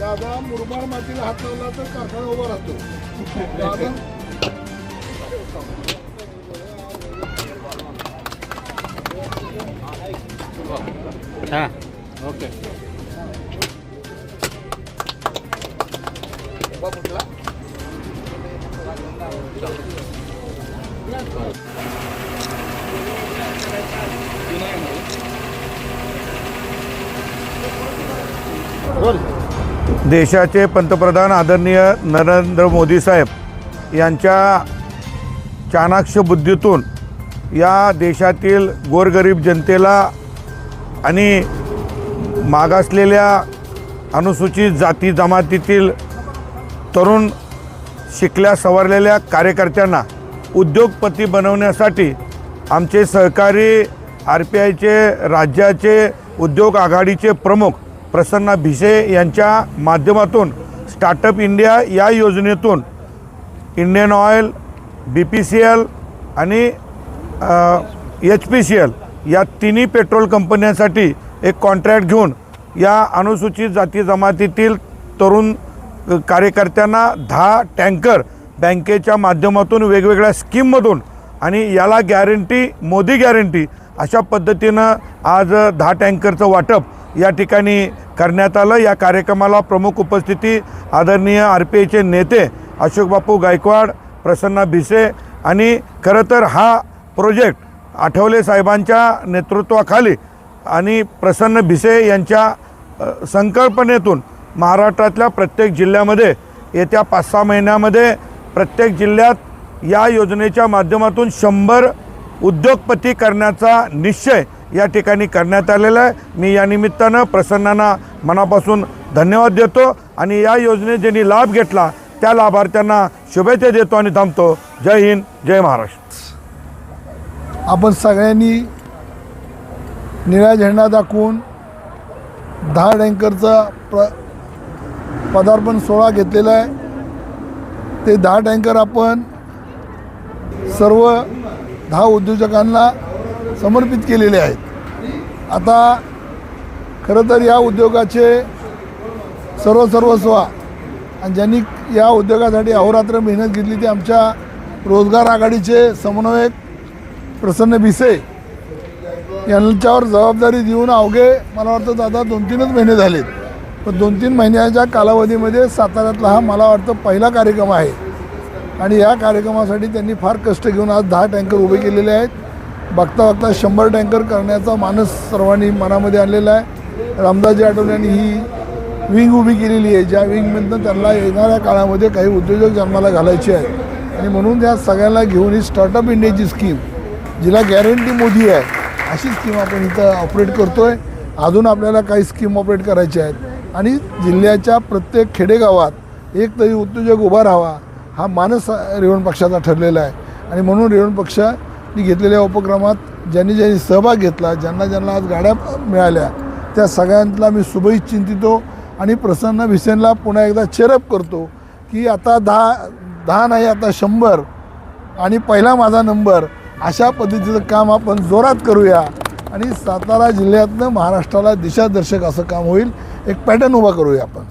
दादा मुरमाड मातीला हात लावला तर कारखाना उभा राहतो दादा हां ओके देशाचे पंतप्रधान आदरणीय नरेंद्र मोदी साहेब यांच्या चाणाक्ष बुद्धीतून या देशातील गोरगरीब जनतेला आणि मागासलेल्या अनुसूचित जाती जमातीतील तरुण शिकल्या सवरलेल्या कार्यकर्त्यांना उद्योगपती बनवण्यासाठी आमचे सहकारी आर पी आयचे राज्याचे उद्योग आघाडीचे प्रमुख प्रसन्ना भिसे यांच्या माध्यमातून स्टार्टअप इंडिया या योजनेतून Indian Oil B P C L आणि एच पी सी एल या तिन्ही पेट्रोल कंपन्यांसाठी एक कॉन्ट्रॅक्ट घेऊन या अनुसूचित जाती जमातीतील तरुण कार्यकर्त्यांना दहा टँकर बँकेच्या माध्यमातून वेगवेगळ्या स्कीममधून आणि याला गॅरंटी मोदी गॅरंटी अशा पद्धतीनं आज दहा टँकरचं वाटप या ठिकाणी करण्यात आलं. या कार्यक्रमाला प्रमुख उपस्थिती आदरणीय आर पी आयचे नेते अशोक बापू गायकवाड प्रसन्ना भिसे आणि खरं तर हा प्रोजेक्ट आठवले साहेबांच्या नेतृत्वाखाली आणि प्रसन्न भिसे यांच्या संकल्पनेतून महाराष्ट्रातल्या प्रत्येक जिल्ह्यामध्ये येत्या पाच सहा महिन्यामध्ये प्रत्येक जिल्ह्यात या योजनेच्या माध्यमातून शंभर उद्योगपती करण्याचा निश्चय या ठिकाणी करण्यात आलेला आहे. मी या निमित्तानं प्रसन्नांना मनापासून धन्यवाद देतो आणि या योजनेत ज्यांनी लाभ घेतला त्या लाभार्थ्यांना शुभेच्छा देतो आणि थांबतो. जय हिंद जय महाराष्ट्र. आपण सगळ्यांनी निळा झेंडा दाखवून दहा टँकरचा प्र पदार्पण सोहळा घेतलेला आहे. ते दहा टँकर आपण सर्व दहा उद्योजकांना समर्पित केलेले आहेत. आता खरं तर या उद्योगाचे सर्व सर्वस्वा आणि ज्यांनी या उद्योगासाठी अहोरात्र मेहनत घेतली ती आमच्या रोजगार आघाडीचे समन्वयक प्रसन्न भिसे यांच्यावर जबाबदारी देऊन अवघे मला वाटतं दादा दोन तीनच महिने झालेत. पण दोन तीन महिन्याच्या कालावधीमध्ये साताऱ्यातला हा मला वाटतं पहिला कार्यक्रम आहे. आणि या कार्यक्रमासाठी त्यांनी फार कष्ट घेऊन आज दहा टँकर उभे केलेले आहेत. बघता बघता शंभर टँकर करण्याचा मानस सर्वांनी मनामध्ये आणलेला आहे. रामदासजी आठवले यांनी ही विंग उभी केलेली आहे. ज्या विंगमधनं त्यांना येणाऱ्या काळामध्ये काही उद्योजक जन्माला घालायचे आहेत. आणि म्हणून या सगळ्यांना घेऊन ही स्टार्टअप इंडियाची स्कीम जिला गॅरंटी मोदी आहे अशी स्कीम आपण इथं ऑपरेट करतो आहे अजून आपल्याला काही स्कीम ऑपरेट करायच्या आहेत. आणि जिल्ह्याच्या प्रत्येक खेडेगावात एक तरी उद्योजक उभा राहावा हा मानस रेवण पक्षाचा ठरलेला आहे. आणि म्हणून रेवण पक्षाने घेतलेल्या उपक्रमात ज्यांनी ज्यांनी सहभाग घेतला ज्यांना ज्यांना आज गाड्या मिळाल्या त्या सगळ्यांना मी शुभेच्छा चिंतितो आणि प्रसन्न भिसेनला पुन्हा एकदा चेरअप करतो की आता दहा दहा नाही आता शंभर आणि पहिला माझा नंबर अशा पद्धतीचं काम आपण जोरात करूया. आणि सातारा जिल्ह्यातनं महाराष्ट्राला दिशादर्शक असं काम होईल. एक पॅटर्न उभा करूया आपण.